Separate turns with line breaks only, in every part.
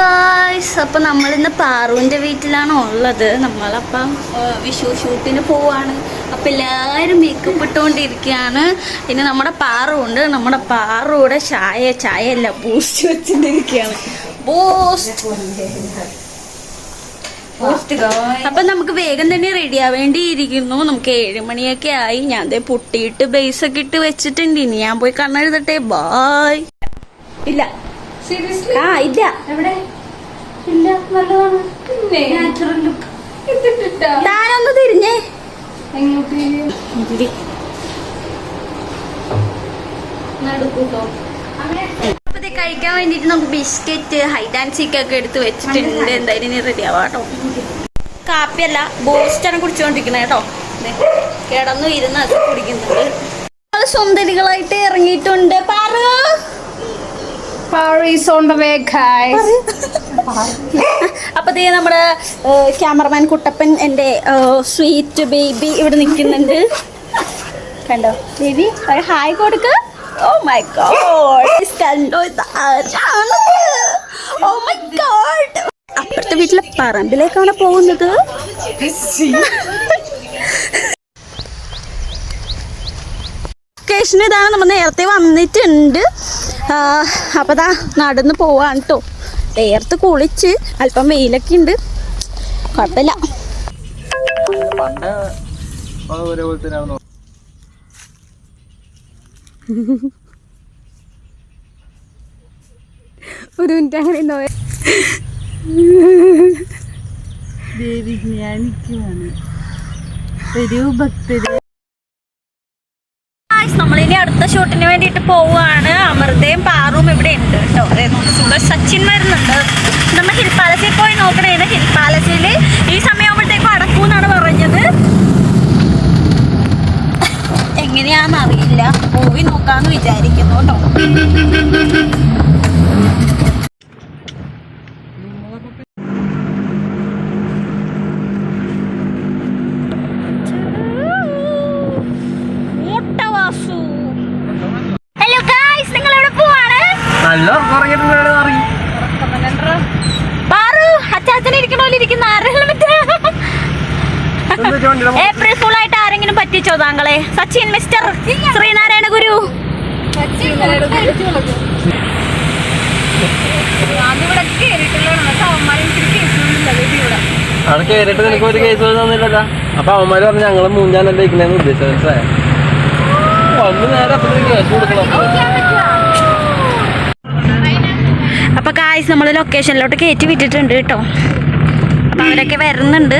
Guys അപ്പം നമ്മളിന്ന് പാറുവിന്റെ വീട്ടിലാണ് ഉള്ളത്. നമ്മളപ്പം വിഷു ഷൂട്ടിന് പോവാണ്. അപ്പം എല്ലാവരും മേക്കപ്പ് ഇട്ടുകൊണ്ടിരിക്കുകയാണ് പിന്നെ നമ്മുടെ പാറുണ്ട് നമ്മുടെ പാറുടെ ചായ ചായ അല്ല ബൂസ്റ്റ് വെച്ചിട്ടിരിക്കുകയാണ് അപ്പം നമുക്ക് വേഗം തന്നെ റെഡി ആവേണ്ടിയിരിക്കുന്നു. നമുക്ക് ഏഴ് മണിയൊക്കെ ആയി. ഞാൻ ദേ പൊട്ടിയിട്ട് ബേസ് ഒക്കെ ഇട്ട് വെച്ചിട്ടുണ്ട്. ഇനി ഞാൻ പോയി കണ്ണെഴുതട്ടെ. ബായ് ഇല്ല.
സീരിയസ്ലി
ആ ഇല്ല.
എവിടെ?
ഇല്ല നല്ലതാണ്.
പിന്നെ?
നാച്ചുറൽ ലുക്ക് താനൊന്ന് തിരിഞ്ഞേ. കഴിക്കാൻ വേണ്ടിട്ട് നമുക്ക് ബിസ്ക്കറ്റ് ഹൈഡ് ആൻഡ് സീക്ക് ഒക്കെ എടുത്ത് വെച്ചിട്ടുണ്ട്. എന്തായാലും ഇനി റെഡി ആവാട്ടോ. കാപ്പിയല്ല ബൂസ്റ്റാണ് കുടിച്ചോണ്ടിരിക്കുന്നത് കേട്ടോ. കിടന്നു ഇരുന്ന് അത് കുടിക്കുന്നുണ്ട്. സുന്ദരികളായിട്ട് ഇറങ്ങിയിട്ടുണ്ട്. Paru.
Paris on the way guys
അപ്പൊ ദേ നമ്മുടെ ക്യാമറമാൻ കുട്ടപ്പൻ എന്റെ സ്വീറ്റ് ബേബി ഇവിടെ നിൽക്കുന്നുണ്ട്. കണ്ടോ? ബേബി ഹായ് കൊടുക്ക. ഓ മൈ ഗോഡ് കണ്ടോ? ഓ മൈ ഗോഡ് അപ്പുറത്തെ വീട്ടിലെ പറമ്പിലേക്കാണ് പോകുന്നത്. ലൊക്കേഷൻ ഇതാണ്. നമ്മൾ നേരത്തെ വന്നിട്ടുണ്ട്. ആ, അപ്പൊ ദാ നടന്ന് പോവാണ് കേട്ടോ നേരത്തെ കുളിച്ച് അല്പം വെയിലൊക്കെ ഉണ്ട് കുഴപ്പമില്ല
ഒരു മിനിറ്റ് അങ്ങനെ നോയ
നമ്മളിനി അടുത്ത ഷൂട്ടിന് വേണ്ടിയിട്ട് പോവുകയാണ്. അമൃതയും പാറും ഇവിടെ ഉണ്ട് കേട്ടോ. അതെ സച്ചിൻ വരുന്നുണ്ട്. നമ്മൾ ഹിൽ പാലസിൽ പോയി നോക്കണേ. ഹിൽ പാലസിൽ ഈ സമയമാകുമ്പോഴത്തേക്കും അടക്കൂന്നാണ് പറഞ്ഞത്. എങ്ങനെയാന്ന് അറിയില്ല. പോയി നോക്കാന്ന് വിചാരിക്കുന്നു കേട്ടോ ഹലോ ഗായ്സ് നിങ്ങൾ എവിടെ
നല്ല
പാറു അച്ചാച്ചനെ ഇരിക്കണ പോലെ ഇരിക്കുന്ന. ആരെങ്കിലും ഏപ്രിൽ ഫുൾ ആയിട്ട് ആരെങ്കിലും പറ്റിച്ചോ താങ്കളെ? സച്ചിൻ മിസ്റ്റർ ശ്രീനാരായണ ഗുരു.
അവിടെ നിനക്ക് ഒരു കേസ് തന്നില്ലല്ലോ. അപ്പൊ അവന്മാര് പറഞ്ഞു ഞങ്ങൾ മൂഞ്ചാനല്ല ഇരിക്കണേന്ന് ഉദ്ദേശിച്ചത് മനസ്സിലായോ? വന്ന് നേരെ അപ്പഴത്തേക്ക് കേസ് കൊടുക്കണം.
ഗായ്സ് നമ്മൾ ലൊക്കേഷനിലോട്ട് കയറ്റി വിട്ടിട്ടുണ്ട് കേട്ടോ. അപ്പം അവരൊക്കെ വരുന്നുണ്ട്.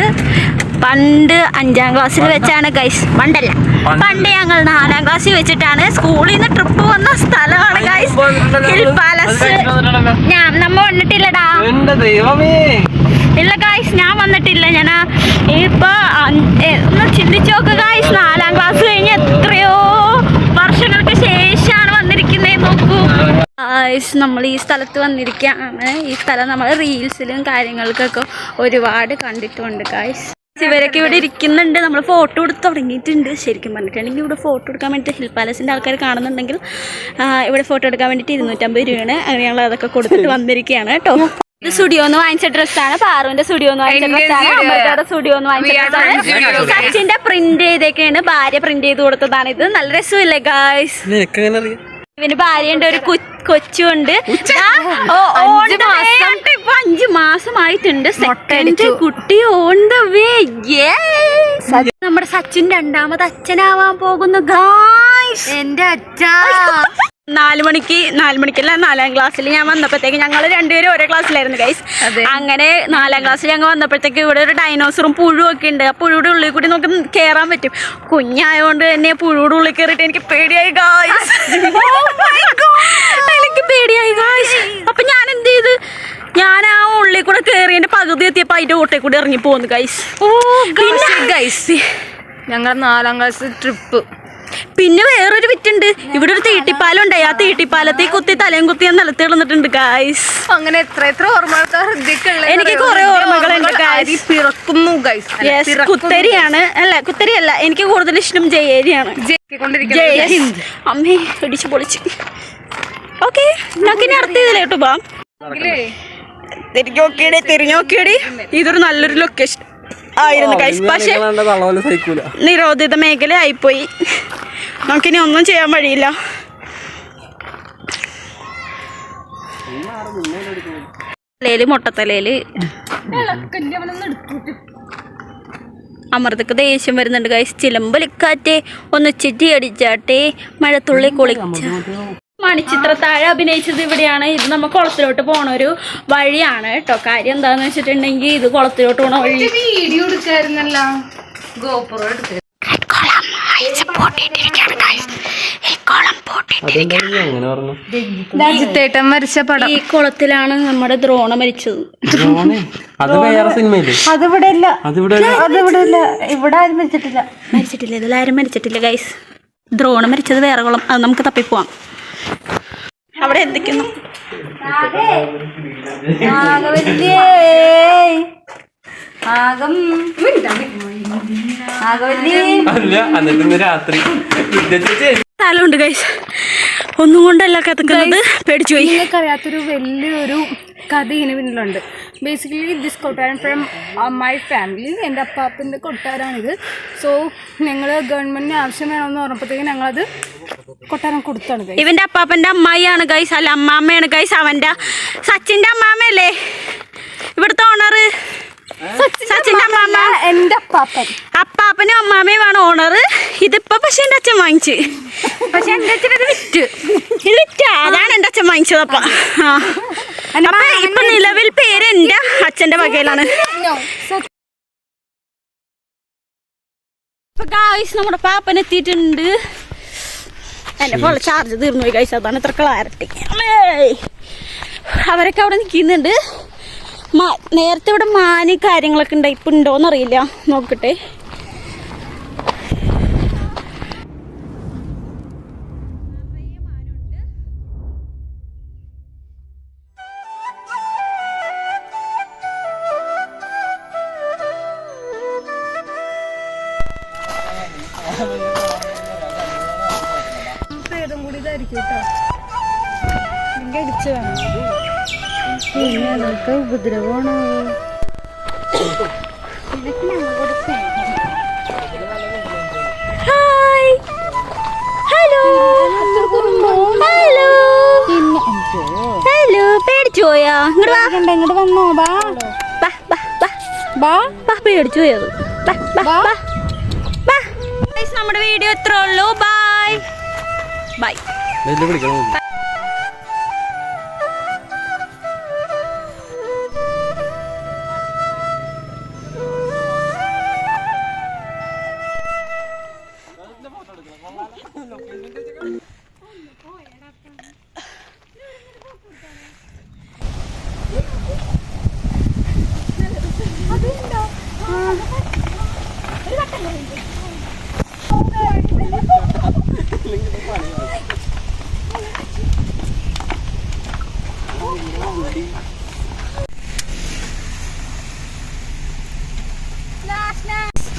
പണ്ട് അഞ്ചാം ക്ലാസ്സിൽ വെച്ചാണ് ഗൈസ് പണ്ടല്ല.
പണ്ട്.
ഞങ്ങൾ നാലാം ക്ലാസ്സിൽ വെച്ചിട്ടാണ് സ്കൂളിൽ നിന്ന് ട്രിപ്പ് വന്ന സ്ഥലമാണ് ഗൈസ് ഹിൽ പാലസ്. ഞാൻ നമ്മ വന്നിട്ടില്ലടാ.
ദൈവമേ.
ഗായ്സ് നമ്മൾ ഈ സ്ഥലത്ത് വന്നിരിക്കുകയാണ് ഈ സ്ഥലം നമ്മൾ റീൽസിലും കാര്യങ്ങൾക്കൊക്കെ ഒരുപാട് കണ്ടിട്ടുണ്ട് ഗായ്സ് ഇവരൊക്കെ ഇവിടെ ഇരിക്കുന്നുണ്ട്. നമ്മൾ ഫോട്ടോ എടുത്ത് തുടങ്ങിയിട്ടുണ്ട്. ശരിക്കും പറഞ്ഞിട്ടുണ്ടെങ്കിൽ ഇവിടെ ഫോട്ടോ എടുക്കാൻ വേണ്ടിയിട്ട് ഹിൽ പാലസിന്റെ ആൾക്കാർ കാണുന്നുണ്ടെങ്കിൽ ഇവിടെ ഫോട്ടോ എടുക്കാൻ വേണ്ടിയിട്ട് ഇരുന്നൂറ്റമ്പത് രൂപയാണ്. അങ്ങനെ ഞങ്ങൾ അതൊക്കെ കൊടുത്തിട്ട് വന്നിരിക്കുകയാണ് കേട്ടോ. ഇത് സ്റ്റുഡിയോ എന്ന് വാങ്ങിച്ച ഡ്രസ്സാണ് പാറുവിന്റെ സ്റ്റുഡിയോ എന്ന് വാങ്ങിച്ച ഡ്രസ്സാണ്. അമൃതയുടെ സ്റ്റുഡിയോ എന്ന് വാങ്ങിച്ച ഡ്രസ്സാണ് സച്ചിന്റെ പ്രിന്റ് ചെയ്തേക്കാണ്. ഭാര്യ പ്രിന്റ് ചെയ്ത് കൊടുത്തതാണ്. ഇത് നല്ല രസമില്ലേ ഗായ്സ് ഇവന് ഭാര്യയുണ്ട് ഒരു കൊച്ചുണ്ട്. ഇപ്പൊ അഞ്ചു മാസമായിട്ടുണ്ട്. സെക്കൻഡ് കുട്ടി ഓൺ ദ വേ നമ്മുടെ സച്ചിൻ രണ്ടാമത് അച്ഛനാവാൻ പോകുന്നു ഗായ്സ്
എന്റെ അച്ഛ.
നാല് മണിക്ക് നാല് മണിക്കല്ല നാലാം ക്ലാസ്സിൽ ഞാൻ വന്നപ്പോഴത്തേക്ക് ഞങ്ങൾ രണ്ടുപേരും ഒരേ ക്ലാസ്സിലായിരുന്നു ഗൈസ്. അങ്ങനെ നാലാം ക്ലാസ്സിൽ ഞങ്ങൾ വന്നപ്പോഴത്തേക്ക് ഇവിടെ ഒരു ഡൈനോസറും പുഴുവൊക്കെ ഒക്കെ ഉണ്ട്. ആ പുഴുയുടെ ഉള്ളിൽ കൂടി നമുക്ക് കയറാൻ പറ്റും. കുഞ്ഞായതുകൊണ്ട് തന്നെ പുഴുയുടെ ഉള്ളിൽ കയറിയിട്ട് എനിക്ക് പേടിയായി ഗായ്സ് എനിക്ക് പേടിയായി ഗായ്സ് അപ്പൊ ഞാൻ എന്ത് ചെയ്ത്? ഞാൻ ആ ഉള്ളിൽ കൂടെ കയറി എന്റെ പകുതി എത്തിയപ്പോ അതിന്റെ ഓട്ടയിൽ കൂടി ഇറങ്ങി പോകുന്നു ഗൈസ് ഓ ഗൈസ്
ഞങ്ങൾ നാലാം ക്ലാസ് ട്രിപ്പ്
പിന്നെ വേറൊരു വിറ്റുണ്ട്. ഇവിടെ ഒരു തീട്ടിപ്പാലം ഉണ്ടായി ആ തീട്ടിപ്പാലത്തെ കുത്തി തലയും കുത്തി ഞാൻ നിലത്ത് കിടന്നിട്ടുണ്ട് ഗായ്സ്
അങ്ങനെ എത്ര എത്ര ഓർമ്മകൾ
എനിക്ക് കുറെ ഓർമ്മകളുണ്ട്, ഗൈസ്
പിറക്കുന്നു ഗൈസ്
കുത്തരിയാണ്. അല്ല കുത്തരിയല്ല. എനിക്ക് കൂടുതൽ ഇഷ്ടം ജയേരിയാണ്. അമ്മേ ഇടിച്ചു പൊളിച്ച്. ഓക്കെ നമുക്ക് ഇനി അടുത്ത കേട്ടോ പോവാം. തിരിഞ്ഞോക്കിയടി തിരിഞ്ഞോക്കിയടി. ഇതൊരു നല്ലൊരു ലൊക്കേഷൻ ആയിരുന്നു ഗൈസ് പക്ഷെ നിരോധിത മേഖല ആയിപ്പോയി നമുക്കിനി ഒന്നും ചെയ്യാൻ വഴിയില്ല. തലയിൽ മുട്ടത്തലയിൽ. അമൃതക്ക് ദേഷ്യം വരുന്നുണ്ട് കൈ ചിലമ്പലിക്കാറ്റെ ഒന്ന് ചിറ്റി അടിച്ചാട്ടെ. മഴത്തുള്ളി കുളിച്ച. മണിച്ചിത്ര താഴെ അഭിനയിച്ചത് ഇവിടെയാണ്. ഇത് നമ്മ കുളത്തിലോട്ട് പോണ ഒരു വഴിയാണ് കേട്ടോ കാര്യം എന്താന്ന് വെച്ചിട്ടുണ്ടെങ്കിൽ ഇത് കുളത്തിലോട്ട് പോണ വഴി.
വീഡിയോ എടുക്കായിരുന്നല്ലോ. ഗോപുരം എടുക്ക
അതെന്താ അങ്ങനെ പറഞ്ഞു
രാജ്യത്തേട്ടൻ മരിച്ച പടം.
ഈ കുളത്തിലാണ് നമ്മുടെ ദ്രോണ മരിച്ചത്.
ദ്രോണേ? അത് വേറെ സിനിമയില്ലേ?
അതിവിടെ ഇല്ല
അതിവിടെ
അതിവിടെ ഇല്ല ഇവിടെ ആരും മരിച്ചിട്ടില്ല.
മരിച്ചിട്ടില്ല. ഇതിലാരും മരിച്ചിട്ടില്ല ഗൈസ് ദ്രോണ മരിച്ചത് വേറെ കുളം. അത് നമുക്ക് തപ്പിപ്പോവാം അവിടെ എന്തൊക്കെയാണ്
അല്ല എന്നിട്ട് ഇന്ന് രാത്രി. വിദ്യ ചേച്ചി
സ്ഥലമുണ്ട് കൈസ് ഒന്നും കൊണ്ടല്ല കഥക്കുന്നത് പേടിച്ചു പോയി.
നിങ്ങൾക്കറിയാത്തൊരു വലിയൊരു കഥ ഇതിന് പിന്നിലുണ്ട്. ബേസിക്കലി ദിസ് കൊട്ടാരം ഫ്രം മൈ ഫാമിലി എന്റെ അപ്പാപ്പന്റെ കൊട്ടാരമാണിത്. സോ ഞങ്ങൾ ഗവൺമെന്റിന് ആവശ്യം വേണമെന്ന് പറഞ്ഞപ്പോഴത്തേക്കും ഞങ്ങളത് കൊട്ടാരം കൊടുത്താണ്
ഇവന്റെ അപ്പാപ്പന്റെ അപ്പാപ്പന്റെ അമ്മായിയാണ് ഗൈസ് അല്ല അമ്മാമ്മയാണ് ഗൈസ് അവന്റെ സച്ചിന്റെ അമ്മാമ്മയല്ലേ? ഇവിടുത്തെ ഓണറ് സച്ചിന്റെ അമ്മാമ്മ
എന്റെ അപ്പാപ്പൻ.
അപ്പാപ്പനും അമ്മാമ്മയുമാണ് ഓണർ ഇതിപ്പോ പക്ഷെ എന്റെ അച്ഛൻ വാങ്ങിച്ച്. പക്ഷെ എന്റെ അച്ഛൻ ഇത് വിറ്റ്. ഇത് വിറ്റ. അതാണ് എന്റെ അച്ഛൻ വാങ്ങിച്ചത് അപ്പ. അപ്പൊ ഇപ്പൊ നിലവിൽ പേര് എന്റെ അച്ഛന്റെ വകയിലാണ്. ഇപ്പൊ ഗായ്സ് നമ്മുടെ പാപ്പൻ എത്തിയിട്ടുണ്ട്. എന്റെ പോലെ ചാർജ് തീർന്നു പോയി ഗൈസ് അതാണ് ഇത്ര ക്ലാരിറ്റി അവരൊക്കെ അവിടെ നിൽക്കുന്നുണ്ട്. നേരത്തെ ഇവിടെ മാനി കാര്യങ്ങളൊക്കെ ഉണ്ട് ഇപ്പൊ ഉണ്ടോന്ന് അറിയില്ല. നോക്കട്ടെ.
കൂടി ഇതായിരിക്കും കേട്ടോ. അടിച്ചു വേണം. പിന്നെ അതൊക്കെ ഉപദ്രവമാണോ.
ഹായ്. ഹലോ. ഹലോ. ഹലോ. പേടിച്ചു പോയാ ഇങ്ങോട്ട് വാ
ഇങ്ങോട്ട് വന്നോ. ബാ.
ബാ ബാ ബാ.
ബാ.
ബാ പേടിച്ചു പോയത് ബാ ബാ.
ബാ.
നമ്മുടെ വീഡിയോ എത്ര ഉള്ളൂ. ബൈ ബൈ
വിളിക്കണം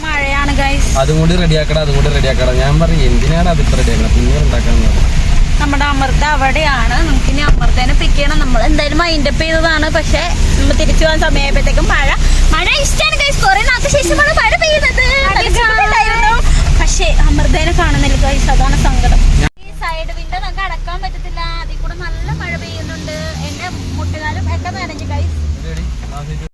മഴയാണ് ഗൈസ്
അതും കൂടി റെഡിയാക്കണം അതും കൂടി റെഡിയാക്കണം ഞാൻ പറയും എന്തിനാണ് അതിപ്പോ റെഡിയാക്കണം പിന്നെ ഉണ്ടാക്കാന്ന്
നമ്മുടെ അമൃത അവിടെയാണ്. നമുക്ക് ഇനി അമൃതേനെ പിക്ക് ചെയ്യണം. നമ്മൾ എന്തായാലും മൈൻഡപ്പ് ചെയ്തതാണ്. പക്ഷെ നമ്മൾ തിരിച്ചു പോകാൻ സമയമായപ്പോഴത്തേക്കും മഴ മഴ ഇഷ്ടമാണ് ഗൈസ് കുറെ നാൾക്ക് ശേഷമാണ് മഴ പെയ്തത് പക്ഷെ അമൃതനെ പക്ഷേ അമൃതേനെ കാണുന്നില്ല ഗൈസ് അതാണ് സങ്കടം. ഈ സൈഡ് വിൻഡോ നമുക്ക് അടക്കാൻ പറ്റത്തില്ല. അതിൽ കൂടെ നല്ല എന്റെ മുട്ടുകാലും ഒക്കെ നനഞ്ഞു ഗൈസ്